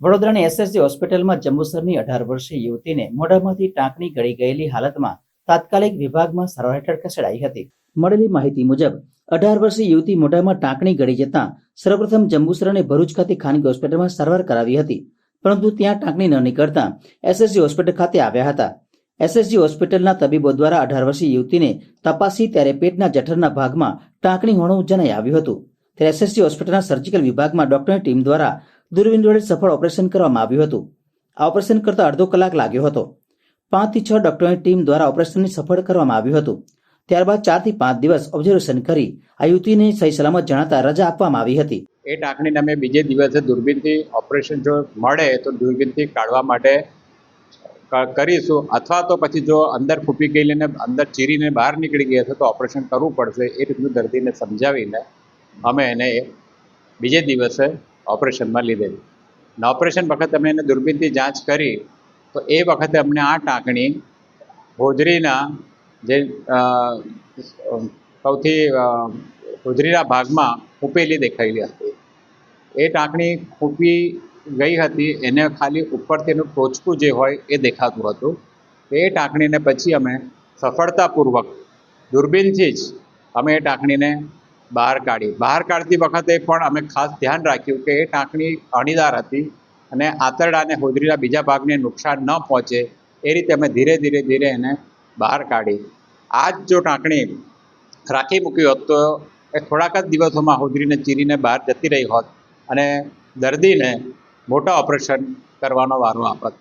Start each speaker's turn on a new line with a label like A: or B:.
A: વડોદરાની એસએસજી હોસ્પિટલમાં જંબુસરની અઢાર વર્ષીય યુવતીને મોઢામાંથી ટાંકણી ગળી ગયેલી હાલતમાં તાત્કાલિક વિભાગમાં સારવાર હેઠળ ખસેડાઈ હતી. મળેલી માહિતી મુજબ, અઢાર વર્ષીય યુવતી મોઢામાં ટાંકણી ગળી જતા સર્વપ્રથમ જંબુસર અને ભરૂચ ખાતે ખાનગી હોસ્પિટલમાં સારવાર કરાવી હતી. પરંતુ ત્યાં ટાંકણી ન નીકળતા એસએસજી હોસ્પિટલ ખાતે આવ્યા હતા. એસએસજી હોસ્પિટલના તબીબો દ્વારા અઢાર વર્ષીય યુવતીને તપાસી ત્યારે પેટના જઠરના ભાગમાં ટાંકણી હોવાનું જણાઈ આવ્યું હતું. ત્યારે એસએસજી હોસ્પિટલના સર્જિકલ વિભાગમાં ડોક્ટરની ટીમ દ્વારા દૂરબીન વડે સફળ ઓપરેશન કરવામાં આવ્યું હતું. આ ઓપરેશન કરતા અડધો કલાક લાગ્યો હતો. પાંચથી છ ડોક્ટરોની ટીમ દ્વારા ઓપરેશનની સફળ કરવામાં આવ્યું હતું. ત્યારબાદ ચારથી પાંચ દિવસ ઓબ્ઝર્વેશન કરી આ યુવતીને સહી સલામત જણાતા રજા આપવામાં આવી હતી.
B: એ ટાંકણીને અમે બીજે દિવસે દૂરબીનથી ઓપરેશન જો મળે તો દૂરબીનથી કાઢવા માટે કરીશું. અથવા તો પછી જો અંદર ફૂપી ગયેલીને અંદર ચીરીને બહાર નીકળી ગઈ હશે તો ઓપરેશન કરવું પડશે એ રીતનું દર્દીને સમજાવીને અમે એને બીજે દિવસે ઓપરેશનમાં લીધેલી. અને ઓપરેશન વખતે અમે એને દૂરબીનથી જાંચ કરી, તો એ વખતે અમને આ ટાંકણી હોજરીના જે સૌથી હોજરીના ભાગમાં ખૂંપેલી દેખાયેલી હતી. એ ટાંકણી ખૂંપી ગઈ હતી, એને ખાલી ઉપરથી એનું ટોચકું જે હોય એ દેખાતું હતું. એ ટાંકણીને પછી અમે સફળતાપૂર્વક, દૂરબીનથી જ અમે એ ટાંકણીને બહાર કાઢી. બહાર કાઢતી વખતે પણ અમે ખાસ ધ્યાન રાખ્યું કે એ ટાંકણી અણીદાર હતી અને આંતરડા અને હોજરીના બીજા ભાગને નુકસાન ન પહોંચે એ રીતે અમે ધીરે ધીરે ધીરે એને બહાર કાઢી. આ જ જો ટાંકણી રાખી મૂકી હોત તો એ થોડાક જ દિવસોમાં હોજરીને ચીરીને બહાર જતી રહી હોત અને દર્દીને મોટા ઓપરેશન કરવાનો વારો આપત.